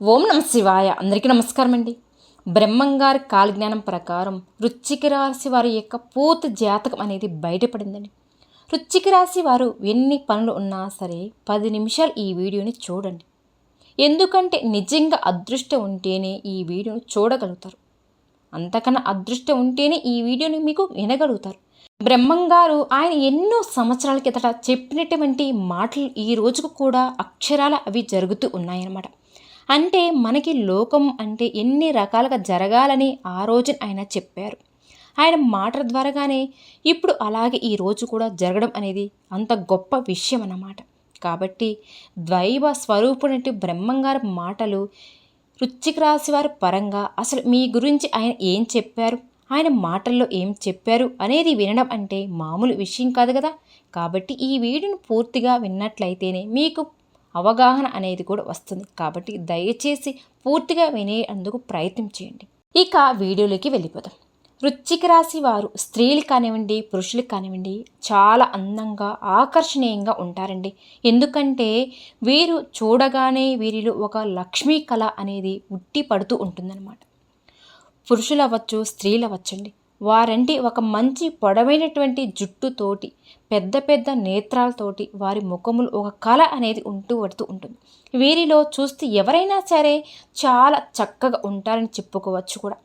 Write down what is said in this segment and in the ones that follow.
ఓం నమ శివాయ. అందరికీ నమస్కారం అండి. బ్రహ్మంగారి కాలజ్ఞానం ప్రకారం రుచికి రాశి వారి యొక్క పూర్తి జాతకం అనేది బయటపడిందండి. రుచికి రాశి వారు ఎన్ని పనులు ఉన్నా సరే పది నిమిషాలు ఈ వీడియోని చూడండి. ఎందుకంటే నిజంగా అదృష్టం ఉంటేనే ఈ వీడియోని చూడగలుగుతారు. అంతకన్నా అదృష్టం ఉంటేనే ఈ వీడియోని మీకు వినగలుగుతారు. బ్రహ్మంగారు ఆయన ఎన్నో సంవత్సరాల కిందట చెప్పినటువంటి మాటలు ఈ రోజుకు కూడా అక్షరాల అవి జరుగుతూ ఉన్నాయన్నమాట. అంటే మనకి లోకం అంటే ఎన్ని రకాలుగా జరగాలని ఆ రోజున ఆయన చెప్పారు. ఆయన మాటల ద్వారాగానే ఇప్పుడు అలాగే ఈ రోజు కూడా జరగడం అనేది అంత గొప్ప విషయం అన్నమాట. కాబట్టి ద్వైవ స్వరూపునటి బ్రహ్మంగారి మాటలు రుచిక రాశి వారి పరంగా అసలు మీ గురించి ఆయన ఏం చెప్పారు? ఆయన మాటల్లో ఏం చెప్పారు? అనేది వినడం అంటే మామూలు విషయం కాదు కదా? కాబట్టి ఈ వీడియోను పూర్తిగా విన్నట్లయితేనే మీకు అవగాహన అనేది కూడా వస్తుంది. కాబట్టి దయచేసి పూర్తిగా వినేందుకు ప్రయత్నం చేయండి. ఇక వీడియోలోకి వెళ్ళిపోదాం. వృశ్చిక రాశి వారు స్త్రీలు కానివ్వండి పురుషులు కానివ్వండి చాలా అందంగా ఆకర్షణీయంగా ఉంటారండి. ఎందుకంటే వీరు చూడగానే వీరిలో ఒక లక్ష్మీ కళ అనేది ఉట్టి పడుతూ ఉంటుందన్నమాట. పురుషులు అవ్వచ్చు స్త్రీలు అవ్వచ్చండి వారంటి ఒక మంచి పొడవైనటువంటి జుట్టుతోటి పెద్ద పెద్ద నేత్రాలతోటి వారి ముఖములు ఒక కళ అనేది ఉంటూ పడుతూ ఉంటుంది. వీరిలో చూస్తే ఎవరైనా సరే చాలా చక్కగా ఉంటారని చెప్పుకోవచ్చు కూడా.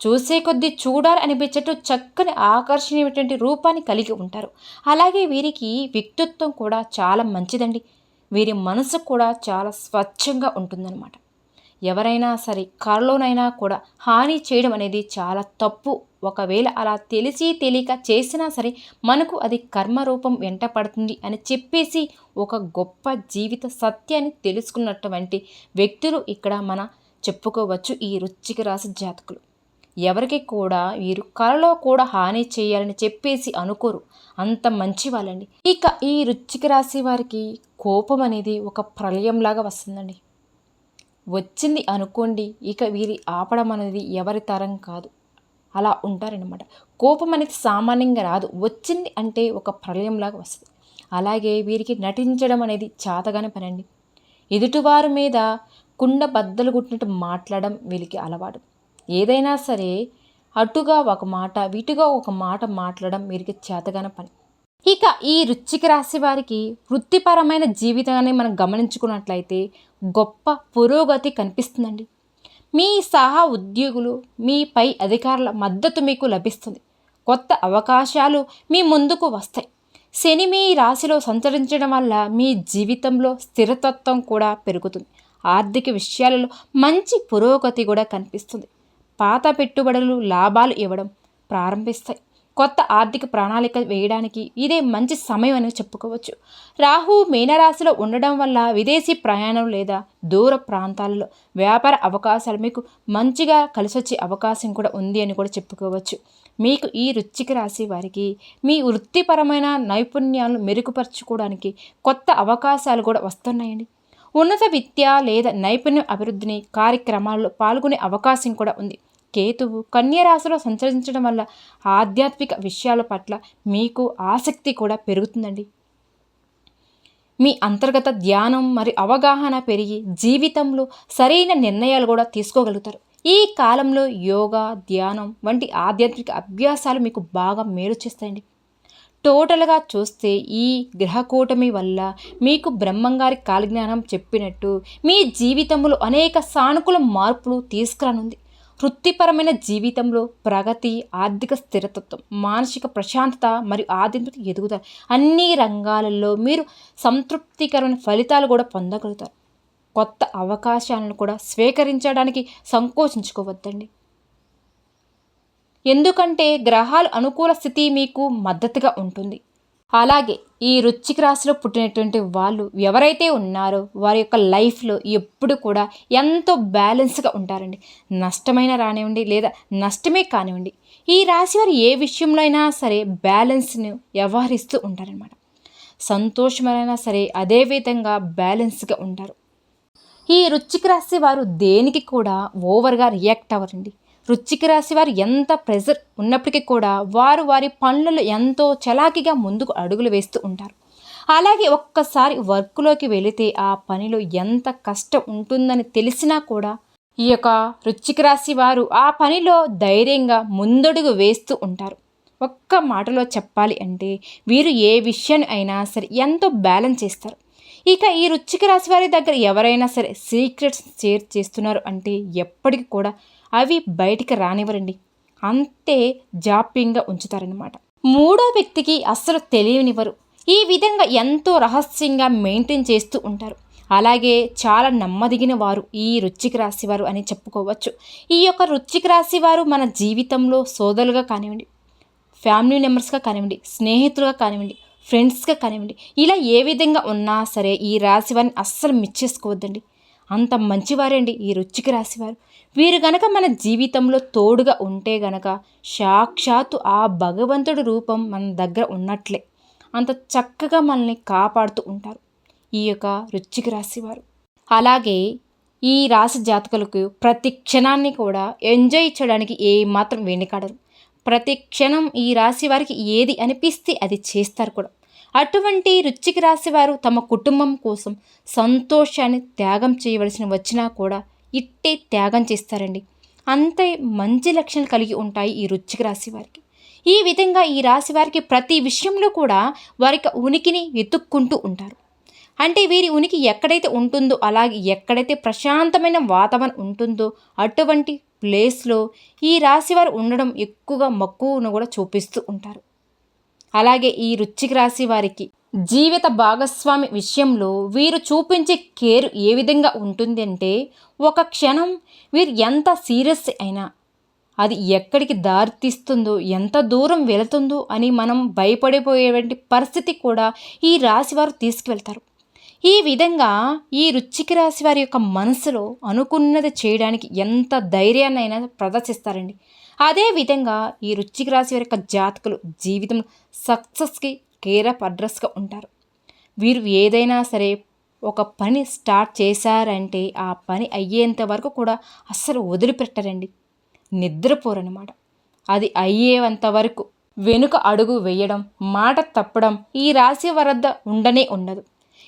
చూసే కొద్దీ చూడాలి అనిపించేట్టు చక్కని ఆకర్షణీయమైనటువంటి రూపాన్ని కలిగి ఉంటారు. అలాగే వీరికి వ్యక్తిత్వం కూడా చాలా మంచిదండి. వీరి మనసు కూడా చాలా స్వచ్ఛంగా ఉంటుందన్నమాట. ఎవరైనా సరే కారులోనైనా కూడా హాని చేయడం అనేది చాలా తప్పు. ఒకవేళ అలా తెలిసి తెలియక చేసినా సరే మనకు అది కర్మరూపం వెంట పడుతుంది అని చెప్పేసి ఒక గొప్ప జీవిత సత్యాన్ని తెలుసుకున్నటువంటి వ్యక్తులు ఇక్కడ మన చెప్పుకోవచ్చు ఈ రుచికి రాసి జాతకులు. ఎవరికి కూడా వీరు కలలో కూడా హాని చేయాలని చెప్పేసి అనుకోరు. అంత మంచి వాళ్ళండి. ఇక ఈ రుచికి రాసి వారికి కోపం అనేది ఒక ప్రళయంలాగా వస్తుందండి. వచ్చింది అనుకోండి ఇక వీరి ఆపడం అనేది ఎవరి తరం కాదు. అలా ఉంటారనమాట కోపం అనేది సామాన్యంగా రాదు. వచ్చింది అంటే ఒక ప్రళయంలాగా వస్తుంది. అలాగే వీరికి నటించడం అనేది చాతగానే పనండి. ఎదుటివారి మీద కుండ బద్దలు కుట్టినట్టు మాట్లాడడం వీరికి అలవాటు. ఏదైనా సరే అటుగా ఒక మాట విటుగా ఒక మాట మాట్లాడడం వీరికి చేతగానే పని. ఇక ఈ రుచికి రాశి వారికి వృత్తిపరమైన జీవితాన్ని మనం గమనించుకున్నట్లయితే గొప్ప పురోగతి కనిపిస్తుందండి. మీ సహా ఉద్యోగులు మీ పై అధికారుల మద్దతు మీకు లభిస్తుంది. కొత్త అవకాశాలు మీ ముందుకు వస్తాయి. శని మీ రాశిలో సంచరించడం వల్ల మీ జీవితంలో స్థిరతత్వం కూడా పెరుగుతుంది. ఆర్థిక విషయాలలో మంచి పురోగతి కూడా కనిపిస్తుంది. పాత పెట్టుబడులు లాభాలు ఇవ్వడం ప్రారంభిస్తాయి. కొత్త ఆర్థిక ప్రణాళిక వేయడానికి ఇదే మంచి సమయం అని చెప్పుకోవచ్చు. రాహు మీనరాశిలో ఉండడం వల్ల విదేశీ ప్రయాణం లేదా దూర ప్రాంతాలలో వ్యాపార అవకాశాలు మీకు మంచిగా కలిసొచ్చే అవకాశం కూడా ఉంది అని కూడా చెప్పుకోవచ్చు. మీకు ఈ రుచికి రాశి వారికి మీ వృత్తిపరమైన నైపుణ్యాలను మెరుగుపరచుకోవడానికి కొత్త అవకాశాలు కూడా వస్తున్నాయండి. ఉన్నత విద్య లేదా నైపుణ్యం అభివృద్ధిని కార్యక్రమాల్లో పాల్గొనే అవకాశం కూడా ఉంది. కేతువు కన్యరాశిలో సంచరించడం వల్ల ఆధ్యాత్మిక విషయాల పట్ల మీకు ఆసక్తి కూడా పెరుగుతుందండి. మీ అంతర్గత ధ్యానం మరియు అవగాహన పెరిగి జీవితంలో సరైన నిర్ణయాలు కూడా తీసుకోగలుగుతారు. ఈ కాలంలో యోగా ధ్యానం వంటి ఆధ్యాత్మిక అభ్యాసాలు మీకు బాగా మేలు చేస్తాయండి. టోటల్గా చూస్తే ఈ గ్రహకూటమి వల్ల మీకు బ్రహ్మంగారి కాలజ్ఞానం చెప్పినట్టు మీ జీవితంలో అనేక సానుకూల మార్పులు తీసుకురానుంది. వృత్తిపరమైన జీవితంలో ప్రగతి ఆర్థిక స్థిరతత్వం మానసిక ప్రశాంతత మరియు ఆధ్యాత్మిక ఎదుగుదల అన్ని రంగాలలో మీరు సంతృప్తికరమైన ఫలితాలు కూడా పొందగలుగుతారు. కొత్త అవకాశాలను కూడా స్వీకరించడానికి సంకోచించుకోవద్దండి. ఎందుకంటే గ్రహాలు అనుకూల స్థితి మీకు మద్దతుగా ఉంటుంది. అలాగే ఈ రుచికి రాశిలో పుట్టినటువంటి వాళ్ళు ఎవరైతే ఉన్నారో వారి యొక్క లైఫ్లో ఎప్పుడు కూడా ఎంతో బ్యాలెన్స్గా ఉంటారండి. నష్టమైన రానివ్వండి లేదా నష్టమే కానివ్వండి. ఈ రాశి వారు ఏ విషయంలో అయినా సరే బ్యాలెన్స్ను వ్యవహరిస్తూ ఉంటారనమాట సంతోషమైనా సరే అదేవిధంగా బ్యాలెన్స్గా ఉంటారు. ఈ రుచికి రాశి వారు దేనికి కూడా ఓవర్గా రియాక్ట్ అవ్వరండి. వృచ్చిక రాశి వారు ఎంత ప్రెజర్ ఉన్నప్పటికీ కూడా వారు వారి పనులలో ఎంతో చలాకిగా ముందుకు అడుగులు వేస్తూ ఉంటారు. అలాగే ఒక్కసారి వర్క్లోకి వెళితే ఆ పనిలో ఎంత కష్టం ఉంటుందని తెలిసినా కూడా ఈ యొక్క వృచ్చిక రాశి వారు ఆ పనిలో ధైర్యంగా ముందడుగు వేస్తూ ఉంటారు. ఒక్క మాటలో చెప్పాలి అంటే వీరు ఏ విషయాన్ని అయినా సరే ఎంతో బ్యాలెన్స్ చేస్తారు. ఇక ఈ రుచిక రాశి వారి దగ్గర ఎవరైనా సరే సీక్రెట్స్ షేర్ చేస్తున్నారు అంటే ఎప్పటికి కూడా అవి బయటికి రానివ్వరండి. అంతే జాప్యంగా ఉంచుతారనమాట మూడో వ్యక్తికి అస్సలు తెలియనివ్వరు. ఈ విధంగా ఎంతో రహస్యంగా మెయింటైన్ చేస్తూ ఉంటారు. అలాగే చాలా నమ్మదగిన వారు ఈ రుచికి రాశివారు అని చెప్పుకోవచ్చు. ఈ యొక్క రుచికి రాశివారు మన జీవితంలో సోదరులుగా కానివ్వండి ఫ్యామిలీ మెంబర్స్గా కానివ్వండి స్నేహితులుగా కానివ్వండి ఫ్రెండ్స్గా కానివ్వండి ఇలా ఏ విధంగా ఉన్నా సరే ఈ రాశి వారిని అస్సలు మిచ్చేసుకోవద్దండి. అంత మంచివారండి ఈ రుచికి రాశివారు. వీరు గనక మన జీవితంలో తోడుగా ఉంటే గనక సాక్షాత్తు ఆ భగవంతుడి రూపం మన దగ్గర ఉన్నట్లే. అంత చక్కగా మనల్ని కాపాడుతూ ఉంటారు ఈ యొక్క రుచికి రాశివారు. అలాగే ఈ రాశి జాతకులకు ప్రతి క్షణాన్ని కూడా ఎంజాయ్ చేయడానికి ఏమాత్రం వెనుకాడరు. ప్రతి క్షణం ఈ రాశి వారికి ఏది అనిపిస్తే అది చేస్తారు కూడా. అటువంటి రుచికి రాశి వారు తమ కుటుంబం కోసం సంతోషాన్ని త్యాగం చేయవలసిన వచ్చినా కూడా ఇట్టే త్యాగం చేస్తారండి. అంతే మంచి లక్షణాలు కలిగి ఉంటాయి ఈ రుచికి రాసేవారికి ఈ విధంగా ఈ రాశి వారికి ప్రతి విషయంలో కూడా వారికి ఉనికిని వెతుక్కుంటూ ఉంటారు. అంటే వీరి ఉనికి ఎక్కడైతే ఉంటుందో అలాగే ఎక్కడైతే ప్రశాంతమైన వాతావరణం ఉంటుందో అటువంటి ప్లేస్లో ఈ రాశివారు ఉండడం ఎక్కువగా మక్కువను కూడా చూపిస్తూ ఉంటారు. అలాగే ఈ రుచికి రాశి వారికి జీవిత భాగస్వామి విషయంలో వీరు చూపించే కేర్ ఏ విధంగా ఉంటుంది అంటే ఒక క్షణం వీరు ఎంత సీరియస్ అయినా అది ఎక్కడికి దారితీస్తుందో ఎంత దూరం వెళుతుందో అని మనం భయపడిపోయేటువంటి పరిస్థితి కూడా ఈ రాశి వారు తీసుకువెళ్తారు. ఈ విధంగా ఈ రుచికి రాశి వారి యొక్క మనసులో అనుకున్నది చేయడానికి ఎంత ధైర్యాన్నైనా ప్రదర్శిస్తారండి. అదేవిధంగా ఈ రుచికి రాశి వారి యొక్క జాతకులు జీవితం సక్సెస్కి కేర్ ఆఫ్ అడ్రస్గా ఉంటారు. వీరు ఏదైనా సరే ఒక పని స్టార్ట్ చేశారంటే ఆ పని అయ్యేంత వరకు కూడా అస్సలు వదిలిపెట్టరండి. నిద్రపోరనమాట అది అయ్యేంత వరకు వెనుక అడుగు వేయడం మాట తప్పడం ఈ రాశి వరద్ద ఉండనే ఉండదు.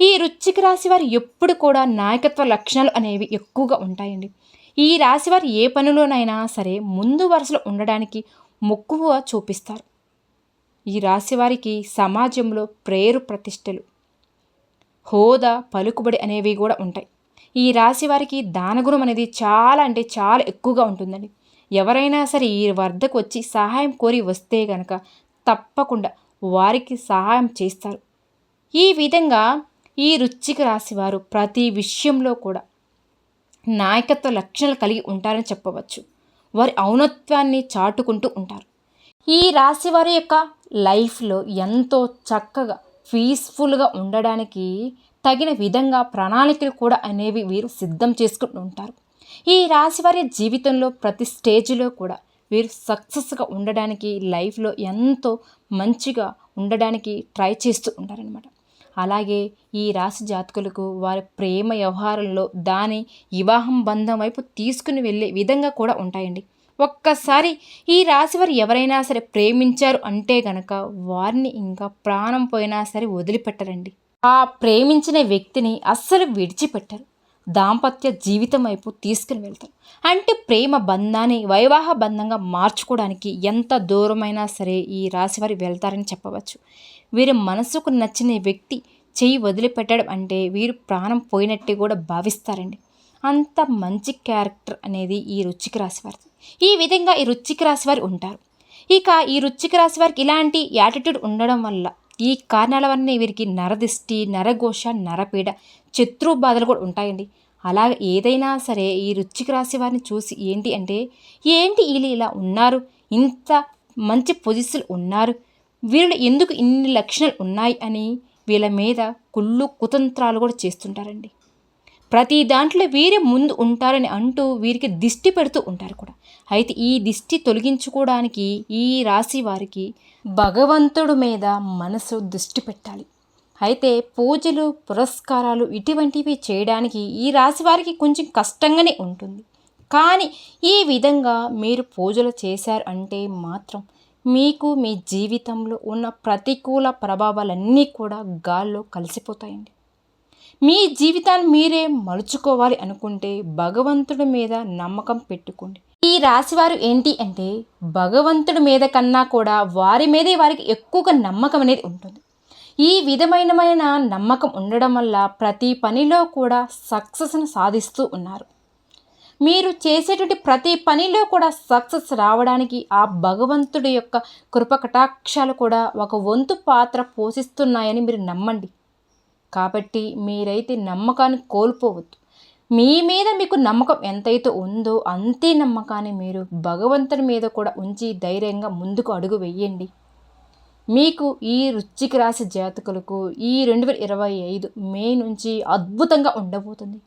ఈ రుచికి రాశి వారు ఎప్పుడు కూడా నాయకత్వ లక్షణాలు అనేవి ఎక్కువగా ఉంటాయండి. ఈ రాశివారు ఏ పనిలోనైనా సరే ముందు వరుసలో ఉండడానికి మొక్కువ చూపిస్తారు. ఈ రాశివారికి సమాజంలో ప్రేరు ప్రతిష్టలు హోదా పలుకుబడి అనేవి కూడా ఉంటాయి. ఈ రాశి వారికి దానగుణం అనేది చాలా అంటే చాలా ఎక్కువగా ఉంటుందండి. ఎవరైనా సరే ఈ వద్దకు వచ్చి సహాయం కోరి వస్తే గనక తప్పకుండా వారికి సహాయం చేస్తారు. ఈ విధంగా ఈ రుచికి రాశివారు ప్రతి విషయంలో కూడా నాయకత్వ లక్షణాలు కలిగి ఉంటారని చెప్పవచ్చు. వారి ఔనత్వాన్ని చాటుకుంటూ ఉంటారు. ఈ రాశి వారి యొక్క లైఫ్లో ఎంతో చక్కగా పీస్ఫుల్గా ఉండడానికి తగిన విధంగా ప్రణాళికలు కూడా అనేవి వీరు సిద్ధం చేసుకుంటూ ఉంటారు. ఈ రాశి వారి జీవితంలో ప్రతి స్టేజ్లో కూడా వీరు సక్సెస్గా ఉండడానికి లైఫ్లో ఎంతో మంచిగా ఉండడానికి ట్రై చేస్తూ ఉంటారనమాట అలాగే ఈ రాశి జాతకులకు వారి ప్రేమ వ్యవహారంలో దాని వివాహం బంధం వైపు తీసుకుని వెళ్ళే విధంగా కూడా ఉంటాయండి. ఒక్కసారి ఈ రాశి వారు ఎవరైనా సరే ప్రేమించారు అంటే గనక వారిని ఇంకా ప్రాణం పోయినా సరే వదిలిపెట్టరండి. ఆ ప్రేమించిన వ్యక్తిని అస్సలు విడిచిపెట్టరు. దాంపత్య జీవితం వైపు తీసుకుని వెళ్తారు. అంటే ప్రేమ బంధాన్ని వైవాహ బంధంగా మార్చుకోవడానికి ఎంత దూరమైనా సరే ఈ రాశివారి వెళ్తారని చెప్పవచ్చు. వీరి మనసుకు నచ్చిన వ్యక్తి చెయ్యి వదిలిపెట్టడం అంటే వీరు ప్రాణం పోయినట్టే కూడా భావిస్తారండి. అంత మంచి క్యారెక్టర్ అనేది ఈ రుచికి రాశి ఈ విధంగా ఈ రుచికి రాశివారు ఉంటారు. ఇక ఈ రుచికి రాశి వారికి ఇలాంటి యాటిట్యూడ్ ఉండడం వల్ల ఈ కారణాల వల్ల వీరికి నరదిష్టి నరఘోష నరపీడ శత్రు బాధలు కూడా ఉంటాయండి. అలా ఏదైనా సరే ఈ రుచికి రాశి వారిని చూసి ఏంటి అంటే ఏంటి వీళ్ళు ఇలా ఉన్నారు? ఇంత మంచి పొజిషన్ ఉన్నారు? వీళ్ళు ఎందుకు ఇన్ని లక్షణాలు ఉన్నాయి అని వీళ్ళ మీద కుళ్ళు కుతంత్రాలు కూడా చేస్తుంటారండి. ప్రతి దాంట్లో వీరే ముందు ఉంటారని అంటూ వీరికి దిష్టి పెడుతూ ఉంటారు కూడా. అయితే ఈ దిష్టి తొలగించుకోవడానికి ఈ రాశి వారికి భగవంతుడు మీద మనసు దృష్టి పెట్టాలి. అయితే పూజలు పురస్కారాలు ఇటువంటివి చేయడానికి ఈ రాశి వారికి కొంచెం కష్టంగానే ఉంటుంది. కానీ ఈ విధంగా మీరు పూజలు చేశారు అంటే మాత్రం మీకు మీ జీవితంలో ఉన్న ప్రతికూల ప్రభావాలన్నీ కూడా గాల్లో కలిసిపోతాయండి. మీ జీవితాన్ని మీరే మలుచుకోవాలి అనుకుంటే భగవంతుడి మీద నమ్మకం పెట్టుకోండి. ఈ రాశివారు ఏంటి అంటే భగవంతుడి మీద కన్నా కూడా వారి మీదే వారికి ఎక్కువగా నమ్మకం అనేది ఉంటుంది. ఈ విధమైన నమ్మకం ఉండడం వల్ల ప్రతి పనిలో కూడా సక్సెస్ను సాధిస్తూ ఉన్నారు. మీరు చేసేటువంటి ప్రతి పనిలో కూడా సక్సెస్ రావడానికి ఆ భగవంతుడి యొక్క కృప కటాక్షాలు కూడా ఒక వంతు పాత్ర పోషిస్తున్నాయని మీరు నమ్మండి. కాబట్టి మీరైతే నమ్మకాన్ని కోల్పోవద్దు. మీ మీద మీకు నమ్మకం ఎంతైతే ఉందో అంతే నమ్మకాన్ని మీరు భగవంతుని మీద కూడా ఉంచి ధైర్యంగా ముందుకు అడుగు వెయ్యండి మీకు ఈ రుచికి రాసి జాతకులకు ఈ రెండు వేల ఇరవై ఐదు మే నుంచి అద్భుతంగా ఉండబోతుంది.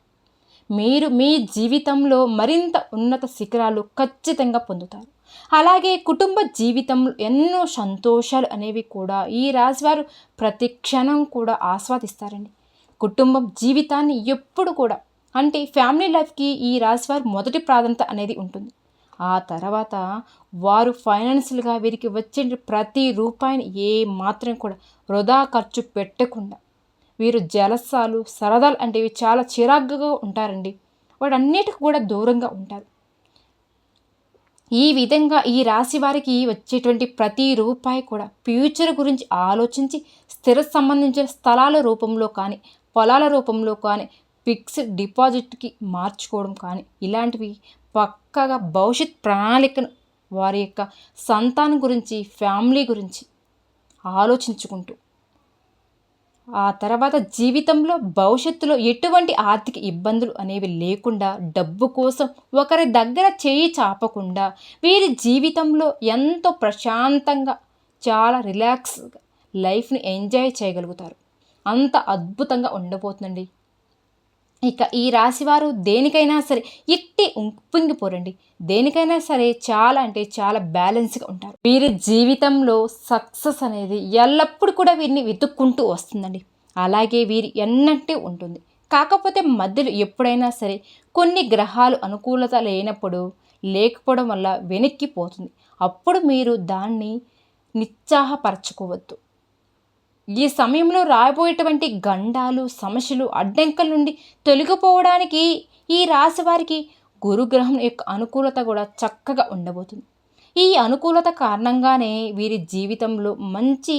మీరు మీ జీవితంలో మరింత ఉన్నత శిఖరాలు ఖచ్చితంగా పొందుతారు. అలాగే కుటుంబ జీవితంలో ఎన్నో సంతోషాలు అనేవి కూడా ఈ రాశివారు ప్రతి క్షణం కూడా ఆస్వాదిస్తారండి. కుటుంబం జీవితాన్ని ఎప్పుడు కూడా అంటే ఫ్యామిలీ లైఫ్కి ఈ రాశివారు మొదటి ప్రాధాన్యత అనేది ఉంటుంది. ఆ తర్వాత వారు ఫైనాన్షియల్గా వీరికి వచ్చే ప్రతి రూపాయిని ఏ మాత్రం కూడా వృధా ఖర్చు పెట్టకుండా వీరు జలసాలు సరదాలు అంటే చాలా చిరాగ్గా ఉంటారండి. వాటన్నిటికి కూడా దూరంగా ఉంటారు. ఈ విధంగా ఈ రాశి వారికి వచ్చేటువంటి ప్రతి రూపాయి కూడా ఫ్యూచర్ గురించి ఆలోచించి స్థిర సంబంధించిన స్థలాల రూపంలో కానీ పొలాల రూపంలో కానీ ఫిక్స్డ్ డిపాజిట్కి మార్చుకోవడం కానీ ఇలాంటివి పక్కగా భవిష్యత్ ప్రణాళికను వారి యొక్క సంతానం గురించి ఫ్యామిలీ గురించి ఆలోచించుకుంటూ ఆ తర్వాత జీవితంలో భవిష్యత్తులో ఎటువంటి ఆర్థిక ఇబ్బందులు అనేవి లేకుండా డబ్బు కోసం ఒకరి దగ్గర చేయి చాపకుండా వీరి జీవితంలో ఎంతో ప్రశాంతంగా చాలా రిలాక్స్గా లైఫ్ని ఎంజాయ్ చేయగలుగుతారు. అంత అద్భుతంగా ఉండబోతుందండి. ఇక ఈ రాశివారు దేనికైనా సరే ఇట్టి ఉప్పొంగిపోరండి దేనికైనా సరే చాలా అంటే చాలా బ్యాలెన్స్గా ఉంటారు. వీరి జీవితంలో సక్సెస్ అనేది ఎల్లప్పుడూ కూడా వీరిని వెతుక్కుంటూ వస్తుందండి. అలాగే వీరి ఎన్నంటే ఉంటుంది. కాకపోతే మధ్యలో ఎప్పుడైనా సరే కొన్ని గ్రహాలు అనుకూలత లేనప్పుడు లేకపోవడం వల్ల వెనక్కిపోతుంది అప్పుడు మీరు దాన్ని నిత్సాహపరచుకోవద్దు ఈ సమయంలో రాబోయేటువంటి గండాలు సమస్యలు అడ్డంకల నుండి తొలగిపోవడానికి ఈ రాశి వారికి గురుగ్రహం యొక్క అనుకూలత కూడా చక్కగా ఉండబోతుంది. ఈ అనుకూలత కారణంగానే వీరి జీవితంలో మంచి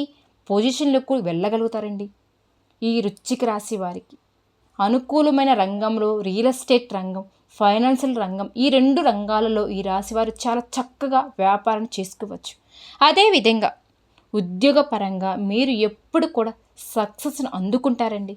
పొజిషన్లకు వెళ్ళగలుగుతారండి. ఈ రుచికి రాశి వారికి అనుకూలమైన రంగంలో రియల్ ఎస్టేట్ రంగం ఫైనాన్షియల్ రంగం ఈ రెండు రంగాలలో ఈ రాశివారు చాలా చక్కగా వ్యాపారం చేసుకోవచ్చు. అదేవిధంగా ఉద్యోగపరంగా మీరు ఎప్పుడు కూడా సక్సెస్ను అందుకుంటారండి.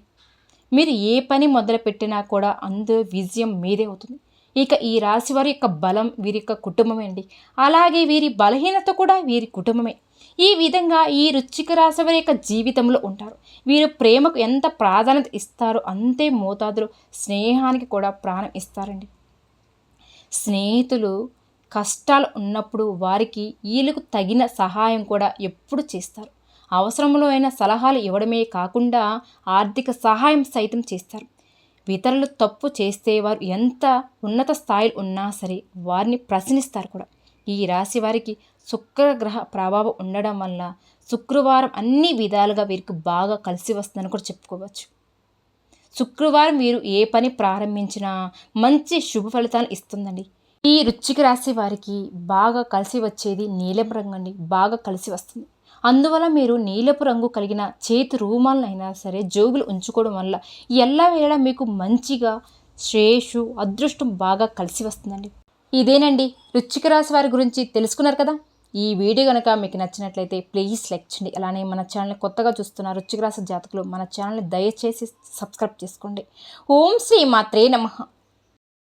మీరు ఏ పని మొదలుపెట్టినా కూడా అందు విజయం మీదే అవుతుంది. ఇక ఈ రాశి వారి యొక్క బలం వీరి యొక్క కుటుంబమే అండి. అలాగే వీరి బలహీనత కూడా వీరి కుటుంబమే. ఈ విధంగా ఈ రుచిక రాశి వారి యొక్క జీవితంలో ఉంటారు. వీరు ప్రేమకు ఎంత ప్రాధాన్యత ఇస్తారో అంతే మోతాదులో స్నేహానికి కూడా ప్రాణం ఇస్తారండి. స్నేహితులు కష్టాలు ఉన్నప్పుడు వారికి వీళ్ళకు తగిన సహాయం కూడా ఎప్పుడు చేస్తారు. అవసరంలో అయిన సలహాలు ఇవ్వడమే కాకుండా ఆర్థిక సహాయం సైతం చేస్తారు. ఇతరులు తప్పు చేస్తే వారు ఎంత ఉన్నత స్థాయిలో ఉన్నా సరే వారిని ప్రశ్నిస్తారు కూడా. ఈ రాశి వారికి శుక్రగ్రహ ప్రభావం ఉండడం వల్ల శుక్రవారం అన్ని విధాలుగా వీరికి బాగా కలిసి వస్తుందని కూడా చెప్పుకోవచ్చు. శుక్రవారం మీరు ఏ పని ప్రారంభించినా మంచి శుభ ఫలితాలు ఇస్తుందండి. ఈ రుచికి రాశి వారికి బాగా కలిసి వచ్చేది నీలపు రంగు అండి. బాగా కలిసి వస్తుంది. అందువల్ల మీరు నీలపు రంగు కలిగిన చేతి రూమాలనైనా సరే జోగులు ఉంచుకోవడం వల్ల ఎలా వేయడం మీకు మంచిగా శ్రేషు అదృష్టం బాగా కలిసి వస్తుందండి. ఇదేనండి రుచిక రాశి వారి గురించి తెలుసుకున్నారు కదా? ఈ వీడియో కనుక మీకు నచ్చినట్లయితే ప్లీజ్ లైక్ చేయండి. అలానే మన ఛానల్ని కొత్తగా చూస్తున్న రుచిక రాశి జాతకులు మన ఛానల్ని దయచేసి సబ్స్క్రైబ్ చేసుకోండి. ఓం శ్రీ మాత్రే నమః.